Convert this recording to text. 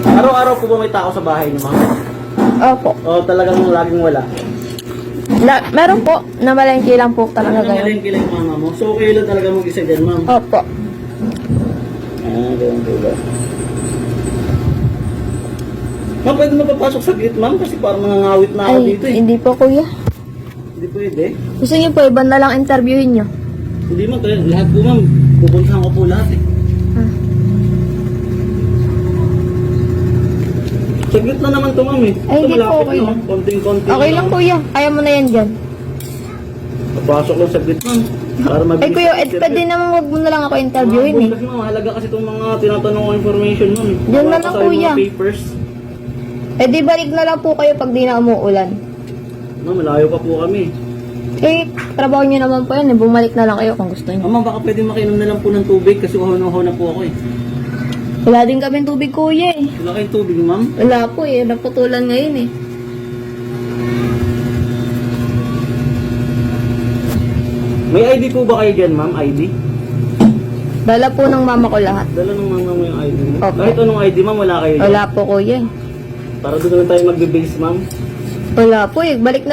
Araw-araw po ba may tao sa bahay niyo, ma'am? Opo. O talagang laging wala? La, meron po, namalengke lang po talaga Ano ganyan. yung mama mo? So, kayo lang talaga mag-isa dyan, ma'am? Opo. Ah, ganun po ba? Ma'am, pwede mapapasok sa gate, ma'am? Kasi parang nangangawit na ako Ay, dito eh. hindi po kuya. Hindi pwede. Gusto niyo po, iba na lang interviewin niyo. Hindi ma'am, kaya lahat po ma'am. Pupuntahan ko po lahat eh. Ah. Saglit na naman to ma'am eh. Ay, hindi po, okay na, lang. Konting-konti Okay lang kuya, kaya mo na yan dyan. Papasok lang saglit ma'am. Para mabilis. Ay kuya, eh, pwede naman wag mo na lang ako interviewin eh. Kasi ma'am, mahalaga kasi itong mga tinatanong ko information ma'am. eh. Na lang, pa sa kuya. mga papers. Eh di balik na lang po kayo pag di na umuulan. Ma'am, malayo pa po kami. Eh, trabaho niyo naman po yan eh. Bumalik na lang kayo kung gusto niyo. Ma'am, baka pwede makinom na lang po ng tubig kasi uhaw-uhaw na po ako eh. Wala din kami tubig kuya eh. Wala kayong tubig ma'am? Wala po eh. Naputulan ngayon eh. May ID po ba kayo dyan ma'am? ID? Dala po ng mama ko lahat. Dala ng mama mo yung ID mo. Opo. Kahit anong ID ma'am, wala kayo dyan. Wala po kuya eh. Para doon na tayo magbe-base ma'am. Wala po eh. Balik na